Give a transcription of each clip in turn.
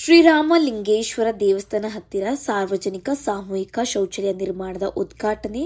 ಶ್ರೀರಾಮಲಿಂಗೇಶ್ವರ ದೇವಸ್ಥಾನ ಹತ್ತಿರ ಸಾರ್ವಜನಿಕ ಸಾಮೂಹಿಕ ಶೌಚಾಲಯ ನಿರ್ಮಾಣದ ಉದ್ಘಾಟನೆ,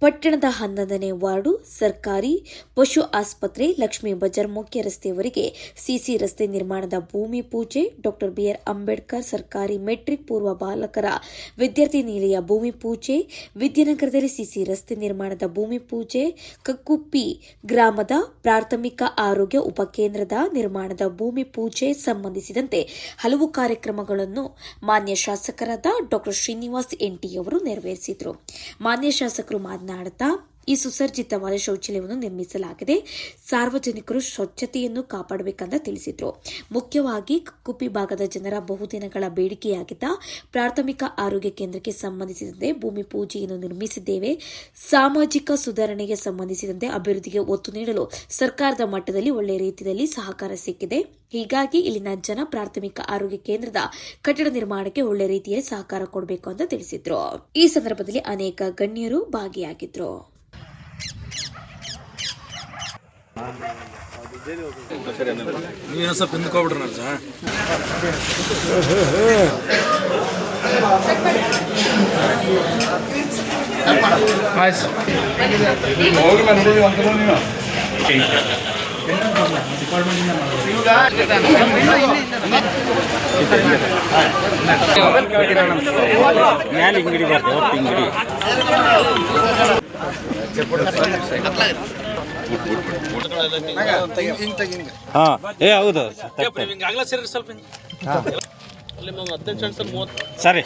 ಪಟ್ಟಣದ ಹನ್ನೊಂದನೇ ವಾರ್ಡು, ಸರ್ಕಾರಿ ಪಶು ಆಸ್ಪತ್ರೆ, ಲಕ್ಷ್ಮೀ ಬಜಾರ್ ಮುಖ್ಯ ರಸ್ತೆಯವರೆಗೆ ಸಿಸಿ ರಸ್ತೆ ನಿರ್ಮಾಣದ ಭೂಮಿ ಪೂಜೆ, ಡಾಕ್ಟರ್ ಬಿಆರ್ ಅಂಬೇಡ್ಕರ್ ಸರ್ಕಾರಿ ಮೆಟ್ರಿಕ್ ಪೂರ್ವ ಬಾಲಕರ ವಿದ್ಯಾರ್ಥಿ ನಿಲಯ ಭೂಮಿ ಪೂಜೆ, ವಿದ್ಯಾನಗರದಲ್ಲಿ ಸಿಸಿ ರಸ್ತೆ ನಿರ್ಮಾಣದ ಭೂಮಿ ಪೂಜೆ, ಕಕ್ಕುಪ್ಪಿ ಗ್ರಾಮದ ಪ್ರಾಥಮಿಕ ಆರೋಗ್ಯ ಉಪಕೇಂದ್ರದ ನಿರ್ಮಾಣದ ಭೂಮಿ ಪೂಜೆ ಸಂಬಂಧಿಸಿದಂತೆ ಹಲವು ಕಾರ್ಯಕ್ರಮಗಳನ್ನು ಮಾನ್ಯ ಶಾಸಕರಾದ ಡಾಕ್ಟರ್ ಶ್ರೀನಿವಾಸ್ ಎನ್ ಟಿ ಅವರು ನೆರವೇರಿಸಿದರು. ಮಾನ್ಯ ಶಾಸಕರು ಮಾತನಾಡುತ್ತಾ ಈ ಸುಸರ್ಜಿತವಾದ ಶೌಚಾಲಯವನ್ನು ನಿರ್ಮಿಸಲಾಗಿದೆ. ಸಾರ್ವಜನಿಕರು ಸ್ವಚ್ಛತೆಯನ್ನು ಕಾಪಾಡಬೇಕಂತ ತಿಳಿಸಿದರು. ಮುಖ್ಯವಾಗಿ ಕುಪ್ಪಿ ಭಾಗದ ಜನರ ಬಹುದಿನಗಳ ಬೇಡಿಕೆಯಾಗಿದ್ದ ಪ್ರಾಥಮಿಕ ಆರೋಗ್ಯ ಕೇಂದ್ರಕ್ಕೆ ಸಂಬಂಧಿಸಿದಂತೆ ಭೂಮಿ ಪೂಜೆಯನ್ನು ನಿರ್ಮಿಸಿದ್ದೇವೆ. ಸಾಮಾಜಿಕ ಸುಧಾರಣೆಗೆ ಸಂಬಂಧಿಸಿದಂತೆ ಅಭಿವೃದ್ಧಿಗೆ ಒತ್ತು ನೀಡಲು ಸರ್ಕಾರದ ಮಟ್ಟದಲ್ಲಿ ಒಳ್ಳೆಯ ರೀತಿಯಲ್ಲಿ ಸಹಕಾರ ಸಿಕ್ಕಿದೆ. ಹೀಗಾಗಿ ಇಲ್ಲಿನ ಜನ ಪ್ರಾಥಮಿಕ ಆರೋಗ್ಯ ಕೇಂದ್ರದ ಕಟ್ಟಡ ನಿರ್ಮಾಣಕ್ಕೆ ಒಳ್ಳೆ ರೀತಿಯಲ್ಲಿ ಸಹಕಾರ ಕೊಡಬೇಕು ಅಂತ ತಿಳಿಸಿದ್ರು. ಈ ಸಂದರ್ಭದಲ್ಲಿ ಅನೇಕ ಗಣ್ಯರು ಭಾಗಿಯಾಗಿದ್ರು. ನೀವೇನೋ ಸ್ವಲ್ಪ ಹಿಂದ್ಕೋಬಿಡ್ರಿ ನರ್ಸ ಮ್ಯಾಲೆ ಹಿಂಗಡಿ ಬರ್ತದೆ ಒಟ್ಟು ಹಿಂಗಡಿ ಹಾ ಏ ಹೌದು. ಸೇರಿ.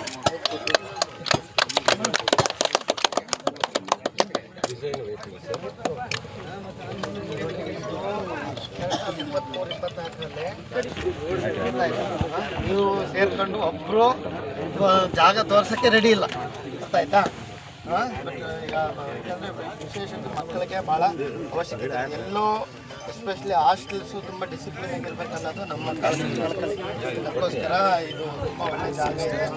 ನೀವು ಸೇರ್ಕೊಂಡು ಒಬ್ರು ಜಾಗ ತೋರ್ಸಕ್ಕೆ ರೆಡಿ ಇಲ್ಲ. ಗೊತ್ತಾಯ್ತಾ ಈಗ ಯಾಕಂದರೆ ವಿಶೇಷ ಮಕ್ಕಳಿಗೆ ಭಾಳ ಅವಶ್ಯಕತೆ. ಎಲ್ಲೋ ಎಸ್ಪೆಷಲಿ ಹಾಸ್ಟೆಲ್ಸು ತುಂಬ ಡಿಸಿಪ್ಲಿನ್ ಆಗಿರ್ಬೇಕನ್ನೋದು ನಮ್ಮ ಕಾಳಜಿ ಅದಕ್ಕೋಸ್ಕರ ಇದು ತುಂಬ ಒಳ್ಳೆ ಜಾಗ ಇದೆ